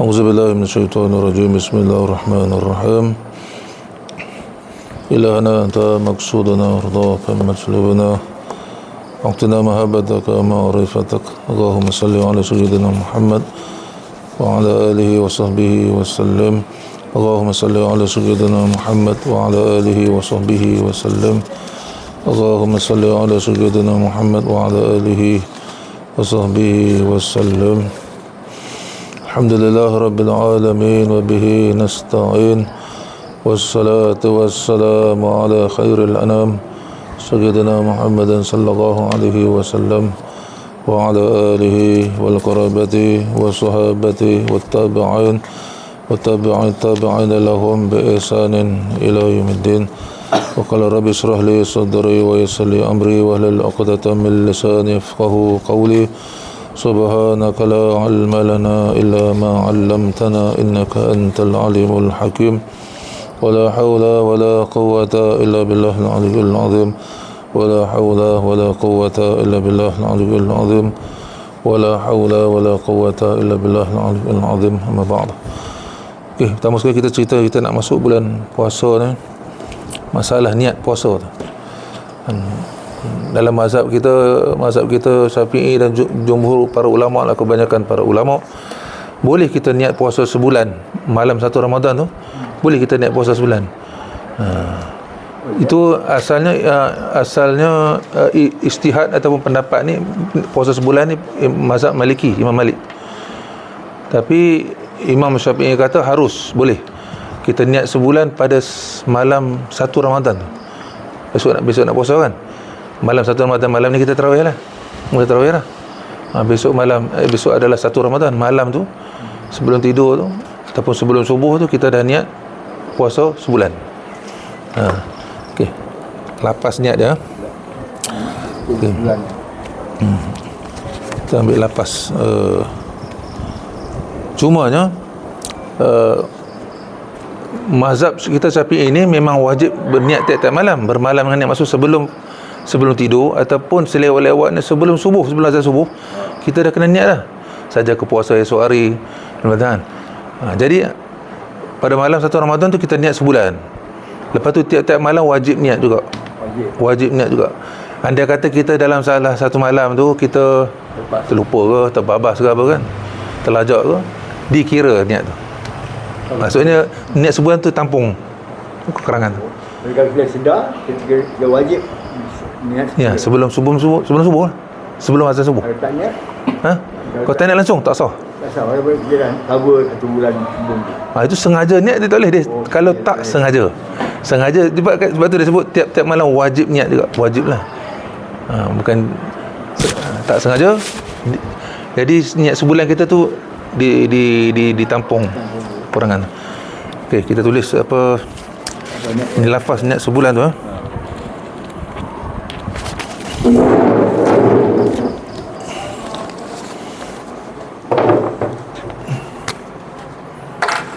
أعوذ بالله من الشيطان الرجيم. بسم الله الرحمن الرحيم. إلهنا أنت مقصودنا رضاك مطلوبنا. أعطنا محبتك معرفتك. اللهم صل على سيدنا محمد وعلى آله وصحبه وسلم. اللهم صل على سيدنا محمد وعلى آله وصحبه وسلم. اللهم صل على سيدنا محمد وعلى آله وصحبه وسلم. الحمد لله رب العالمين وبه نستعين والصلاة والسلام على خير الأنام سيدنا محمد صلى الله عليه وسلم وعلى آله والقرابة والصحابة والتابعين وتابع التابعين لهم بإحسان إلى يوم الدين. وقال رب اشرح لي صدري ويسر لي أمري واهلل عقدة من لساني يفقه قولي. سبحانك لا علم لنا إلا ما علمتنا إنك أنت العليم الحكيم ولا حول ولا قوة إلا بالله العلي العظيم ولا حول ولا قوة إلا بالله العلي العظيم ولا حول ولا قوة إلا بالله العلي العظيم أما بعد Okey, pertama sekali kita cerita kita nak masuk bulan puasa ni. Masalah niat puasa tu. Dalam mazhab kita mazhab kita Syafi'i dan jumhur para ulama lah kebanyakan para ulama boleh kita niat puasa sebulan malam satu Ramadan tu boleh kita niat puasa sebulan. Ha. itu asalnya uh, asalnya uh, istihad ataupun pendapat ni puasa sebulan ni mazhab Maliki Imam Malik. Tapi Imam Syafi'i kata harus boleh. Kita niat sebulan pada malam satu Ramadan tu. Besok nak besok nak puasa kan malam satu Ramadan malam ni kita tarawih lah. Kita tarawih lah. Ha, besok malam eh, besok adalah satu Ramadan malam tu. Sebelum tidur tu ataupun sebelum subuh tu kita dah niat puasa sebulan. Ha. ok lapas niat dia ok hmm. kita ambil lapas uh, cumanya uh, mazhab kita Syafi'i ini memang wajib berniat tiap-tiap malam. Bermalam dengan niat masuk sebelum sebelum tidur ataupun selewat-lewat sebelum subuh sebelum azan subuh kita dah kena niat dah. Saja ke puasa esok hari Ramadan ha, jadi pada malam satu Ramadan tu kita niat sebulan. Lepas tu tiap-tiap malam wajib niat juga. Wajib, wajib niat juga. Anda kata kita dalam salah satu malam tu kita Lepas. terlupa ke terbabas ke apa kan terlajak ke dikira niat tu. Maksudnya niat sebulan tu tampung. Kekurangan. Jadi kalau kita sedar, kita, kita wajib. Ya, sebelum subuh subuh sebelum subuh lah. Sebelum azan subuh. Niat, Ha? Kau tak niat langsung tak sah. tak sah. Kita dah cover satu bulan sebelum tu. Ha, itu sengaja niat dia tak boleh dia. Oh, kalau tak tak sengaja. Sengaja sebab, sebab tu dia sebut tiap-tiap malam wajib niat juga. Wajib lah. Ha, bukan tak sengaja. Jadi niat sebulan kita tu di di di ditampung. Tampung perangan. Okey, kita tulis apa ini lafaz niat sebulan tu ha.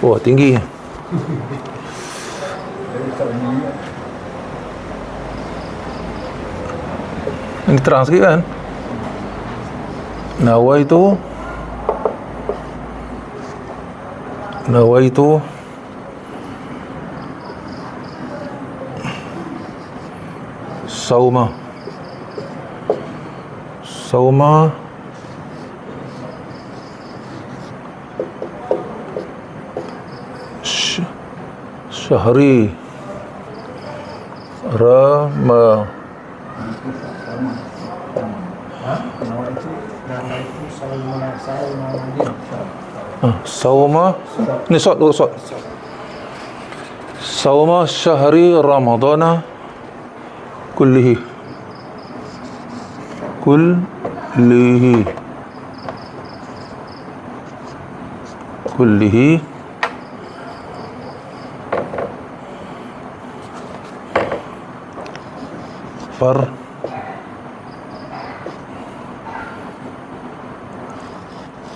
Wah, oh, tinggi. Ini terang sikit kan? Nawa itu Nawa itu Sauma Sauma شهري. رمضان صوم نصوت صوت صوم شهر رمضان كله. كله. كله. أكبر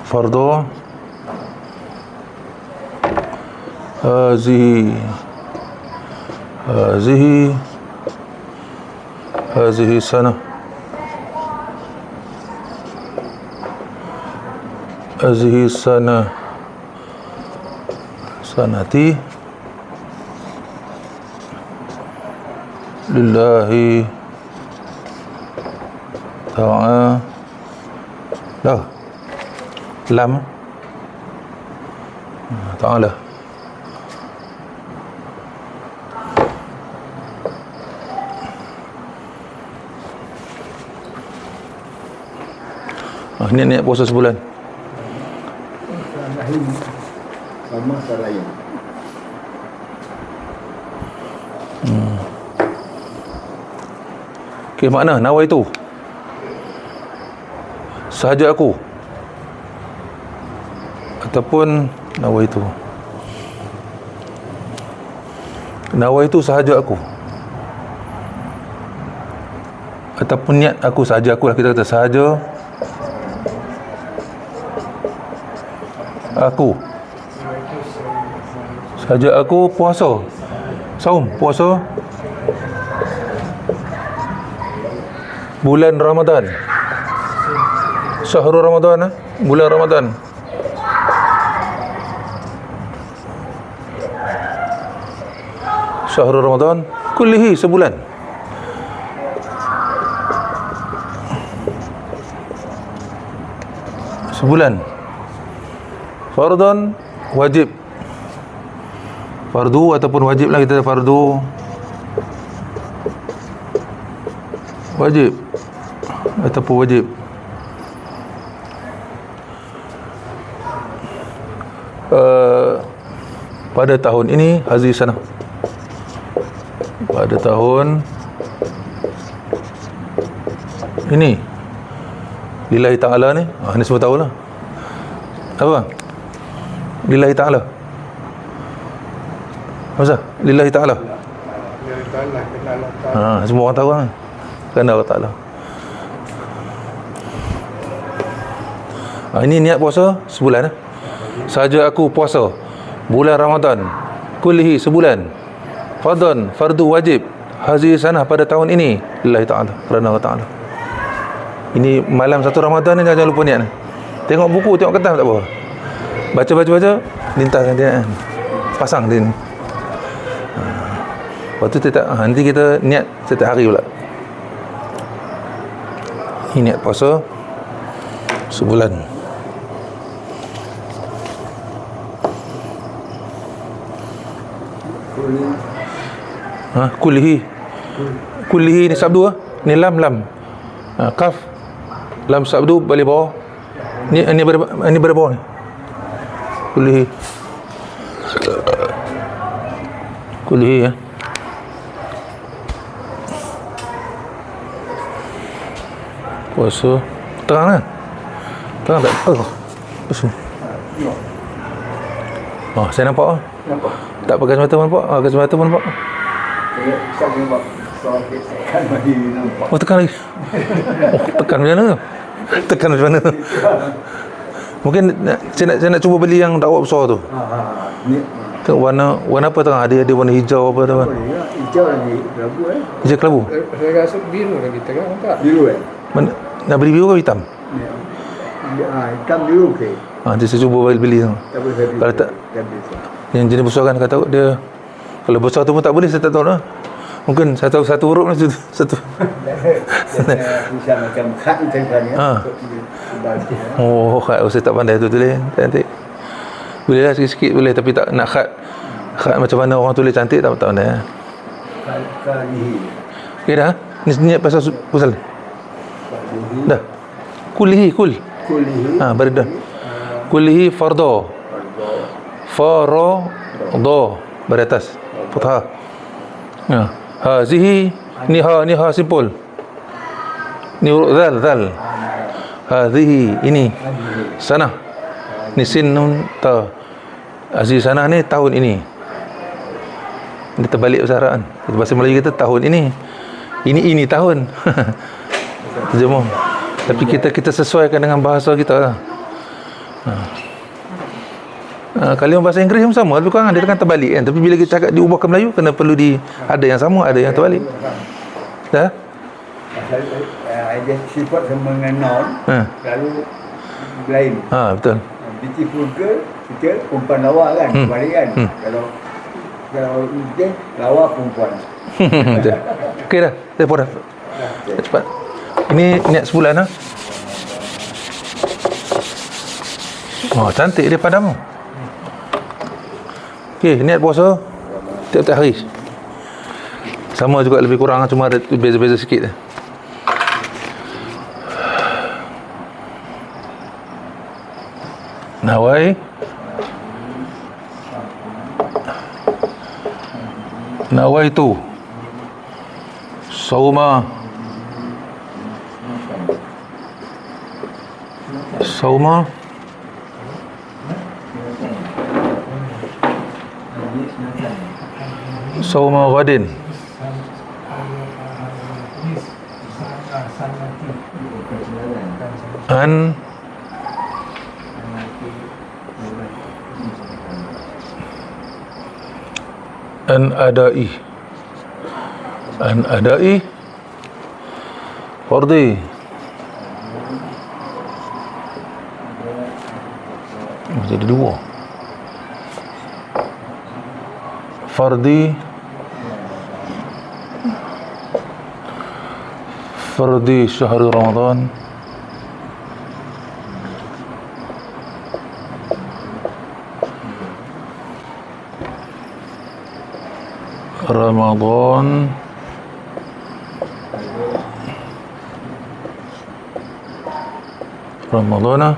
فرضه هذه هذه هذه سنة. هذه سنة سنتي. لله ta'ala dah lam Ah, ta'ala Ah, ni niat puasa sebulan. Sama salain. Okey, makna nawai itu? Sahaja aku. Ataupun nawai itu. Nawai itu sahaja aku. Ataupun niat aku sahaja aku lah kita kata sahaja aku. Sahaja aku puasa. Saum, puasa bulan Ramadan. Syahrul Ramadan eh? Bulan Ramadan. Syahrul Ramadan kullihi sebulan. Sebulan. Fardhan wajib. Fardu ataupun wajib lah kita fardu wajib ataupun wajib pada tahun ini haji sana. Pada tahun ini. Lillahi ta'ala ni. Ah, ni semua tahu lah apa? Lillahi ta'ala. Apa lillahi ta'ala. Ha, semua orang tahu kan? Kerana Allah Ta'ala. Ha, ini niat puasa sebulan eh? sahaja aku puasa bulan Ramadan kulihi sebulan. Fardhan fardu wajib haji sana pada tahun ini. Lillahi ta'ala kerana Allah Ta'ala. Ini malam satu Ramadan ni jangan lupa niat ni. tengok buku tengok kertas tak apa. Baca baca baca lintaskan dia kan pasang dia ni. Ha. lepas tu tetap, ha, nanti kita niat setiap hari pula. Ini niat puasa sebulan ha, kulihi kulihi ni sabdu ni lam lam. Ha, kaf. Lam sabdu balik bawah. Ni ni ber ni ber bawah ni. Kulihi kulihi ya. Puasa. Terang kan terang tak? Oh puasa. Oh saya nampak ah Nampak? tak pakai semata pun nampak ah, pakai semata pun nampak Nampak. Kan bagi nampak. oh tekan lagi oh tekan macam mana tekan macam mana tu mungkin nak, saya nak saya nak cuba beli yang dakwah besar tu Ha ha. Ni tengok warna warna apa tengah ada ada warna hijau apa tu kan ya. Hijau lagi berapa eh? hijau kelabu Saya rasa biru lagi tengah nampak. Biru eh? mana nak beli biru ke hitam Ni. Ah, hitam biru okey. ha, nanti saya cuba beli, beli tu Tak boleh saya beli. Kalau tak- yang jenis besar kan kata dia kalau besar tu pun tak boleh saya tak tahu lah. Mungkin satu satu huruf lah satu, satu Saya macam khat macam ni. Ha. Sebab oh khat oh, saya tak pandai tu tulis. Cantik. Boleh lah sikit-sikit boleh tapi tak nak khat khat macam mana orang tulis cantik tak tak pandai. Kali okey dah. Ni niat pasal pasal? Ni. dah. Kulihi kul. Kulihi ha bari dah. Kulihi fardo. Farado bari atas fathah ha hazihi ni ha ni ha simpul. Ni huruf zal zal. Hazihi ini. Sana. Ni sin nun ta. Aziz sana ni tahun ini. Ini terbalik kan? Kita bahasa Melayu kita tahun ini. Ini ini tahun. Terjemah tapi kita kita sesuaikan dengan bahasa kita lah. Ha. Ha, kalimah bahasa Inggeris pun sama lebih kurang dia kan terbalik kan tapi bila kita cakap diubah ke Melayu kena perlu di ada yang sama ada yang terbalik dah uh, ada sifat sama dengan noun ha lalu lain ha betul ditipu ke kita perempuan lawa kan Hmm. balik kan Hmm. kalau kalau mungkin lawa perempuan Betul. Okey dah. Dah pun dah. Cepat. Ini niat sebulan ah. Oh, cantik dia padamu. Okey, niat puasa tiap-tiap hari. Sama juga lebih kurang cuma ada beza-beza sikit. Nawai Nawai tu Sauma Sauma Sauma Ghadin. An An adai. An adai. Fardi Jadi dua. Fardi فردي شهر رمضان. رمضان. رمضان.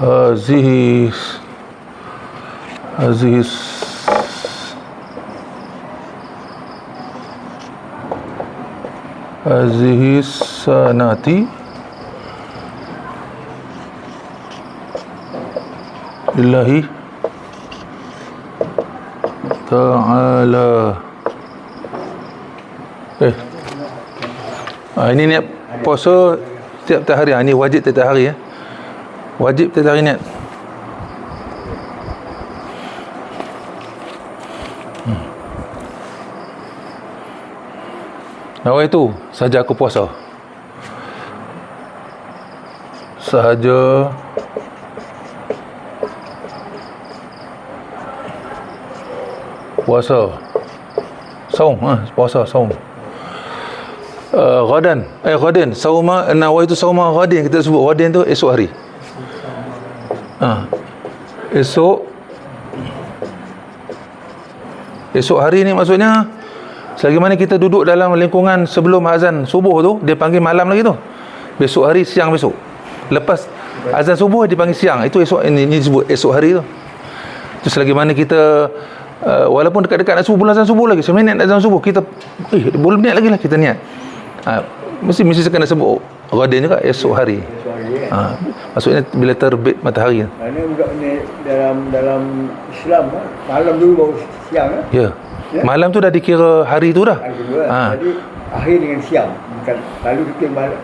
هذه هذه hazihi sanati illahi ta'ala eh ha, ini niat puasa tiap-tiap hari ha, ini wajib tiap-tiap hari ya. wajib tiap-tiap hari niat. Nawai itu? Saja aku puasa. Sahaja puasa. Saum ha puasa saum. Uh, ghadan. Eh ghadan. Sauma nawai itu sauma ghadan kita sebut. Ghadan tu esok hari. Ha. Esok. Esok hari ni maksudnya selagi mana kita duduk dalam lingkungan sebelum azan subuh tu dia panggil malam lagi tu. Besok hari siang besok. Lepas azan subuh dia panggil siang. Itu esok ini, ini disebut esok hari tu. Tu selagi mana kita uh, walaupun dekat-dekat nak subuh bulan azan subuh lagi. Seminit azan subuh. Kita eh boleh niat lagi lah kita niat. Ha, mesti mesti kena sebut ghadan juga esok hari. Eh. ha, maksudnya bila terbit matahari budak ni dalam dalam Islam ah, malam dulu baru siang ah. ya Ya. malam tu dah dikira hari tu dah Hari kedua. ha. Jadi akhir dengan siang. Bukan lalu kita malam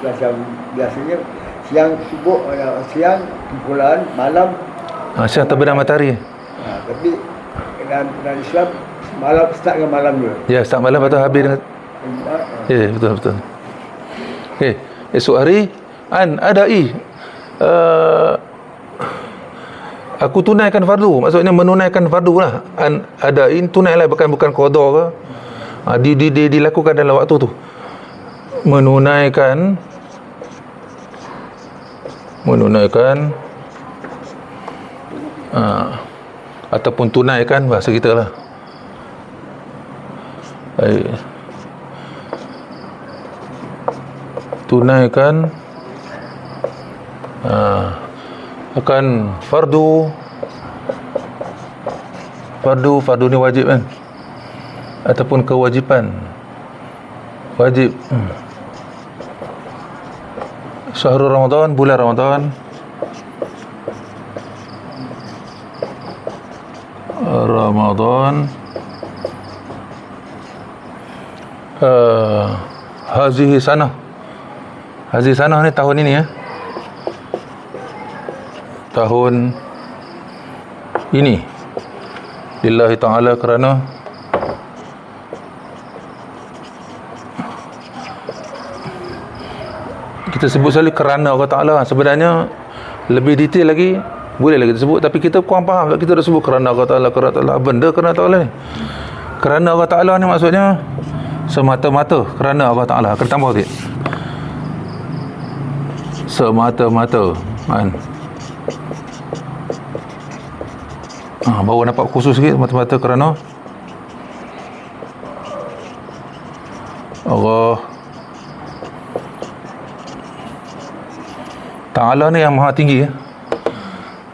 macam biasanya siang subuh uh, siang kumpulan malam ha, siang terbenam matahari ha, tapi dalam, dalam Islam malam start dengan malam dulu. ya start malam tu habis dengan Ya, betul betul. Okey, esok hari an adai uh, aku tunaikan fardu. Maksudnya menunaikan fardu lah. An adai tunailah bukan bukan qada ke. Ha, di, di, di, dilakukan dalam waktu tu. Menunaikan menunaikan uh, ataupun tunaikan bahasa kita lah. Baik. tunaikan uh, akan fardu. Fardu fardu ni wajib kan? Ataupun kewajipan. Wajib. Hmm. syahrul ramadan bulan ramadan. Ramadan. Uh, hazihi sanah. Haziq Sanah ni tahun ini ya. Tahun ini. Lillahi ta'ala kerana kita sebut selalu kerana Allah Ta'ala. Sebenarnya lebih detail lagi boleh lagi kita sebut tapi kita kurang faham kita dah sebut kerana Allah Ta'ala kerana Allah Ta'ala. Benda kerana Allah Ta'ala ni. Kerana Allah Ta'ala ni maksudnya semata-mata kerana Allah Ta'ala. Kena tambah sikit. Semata-mata kan ha, baru nampak khusus sikit semata-mata kerana Allah Ta'ala ni yang maha tinggi ya.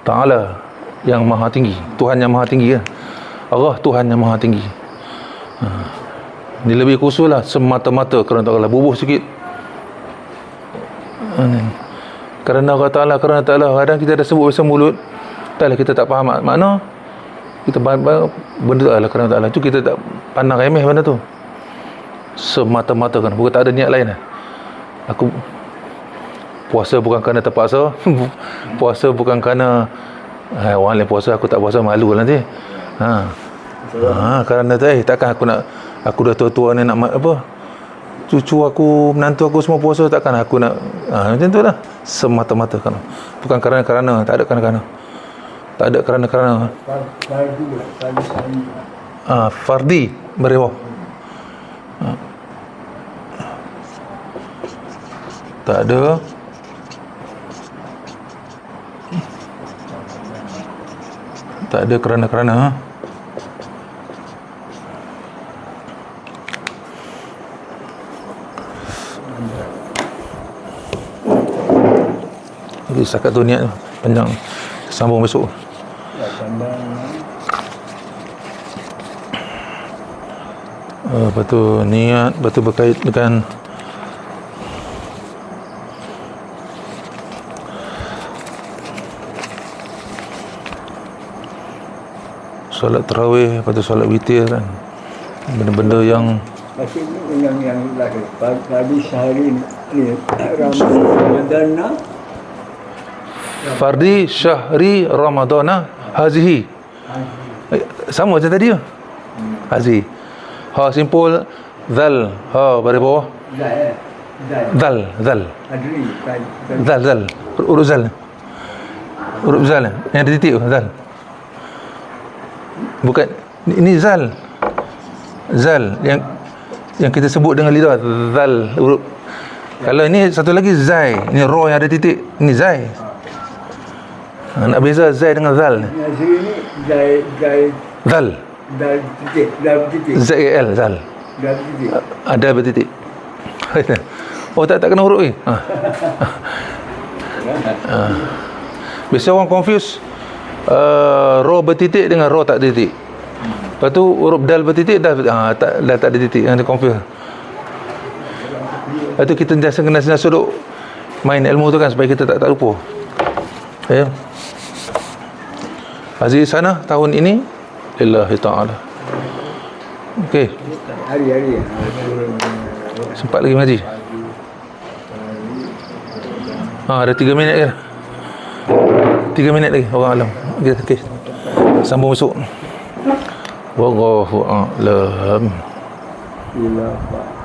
Ta'ala yang maha tinggi Tuhan yang maha tinggi ya. Allah Tuhan yang maha tinggi ha. Ni lebih khusus lah Semata-mata kerana Ta'ala Bubuh sikit ha. Kerana Allah Ta'ala Kerana Ta'ala Kadang kita dah sebut bahasa mulut Taklah kita tak faham mak- makna Kita faham Benda tu adalah kerana Ta'ala tu kita tak pandang remeh benda tu. Semata-mata kan Bukan tak ada niat lain lah Aku puasa bukan kerana terpaksa. Puasa bukan kerana eh, orang lain puasa aku tak puasa malu lah nanti. Ha. Ha kerana tu eh takkan aku nak aku dah tua-tua ni nak apa? Cucu aku menantu aku semua puasa takkan aku nak ha, macam tu lah. Semata-mata kerana bukan kerana-kerana tak ada kerana-kerana tak ada kerana-kerana ha, fardi berewah ha. tak ada tak ada kerana-kerana? Jadi setakat tu niat panjang sambung besok. Uh, lepas tu niat, tu berkait dengan solat terawih, lepas tu solat witir kan. Benda-benda yang Maksudnya yang yang lahir. Fardu sehari ni. Ramadan lah. fardi syahri ramadana hazihi. Eh, Sama macam tadi tu. Hazihi. Ha simpul zal. Ha baris bawah. Zai eh. Zai. Zal, zal. Adri. Zai. Zai. Zal, zal. Huruf zal. Huruf zal. Yang ada titik tu, zal. Bukan ni, ni zal. Zal yang yang kita sebut dengan lidah zal huruf. Kalau ini satu lagi zai. Ini ro yang ada titik. Ini zai. Ha, nak beza zai dengan zal. Yang sini ni Zai. Zai. Zal. Zai titik. Zai titik. Z A L zal. Zai titik. Ada bertitik. oh tak tak kena huruf ni. Ha. ha. Biasa orang confuse uh, ro bertitik dengan ro tak titik. Lepas tu huruf dal bertitik dah ha, tak dah tak ada titik. Yang dia confuse. Lepas tu kita sentiasa kena sentiasa duduk main ilmu tu kan supaya kita tak tak lupa. Ya. Aziz sana tahun ini lillahi ta'ala. Okey. Hari-hari. Sempat lagi mengaji? Ha, ada 3 minit je. 3 minit lagi orang alam. Okey, okey. Sambung besok. Wallahu a'lam. Bila Pak.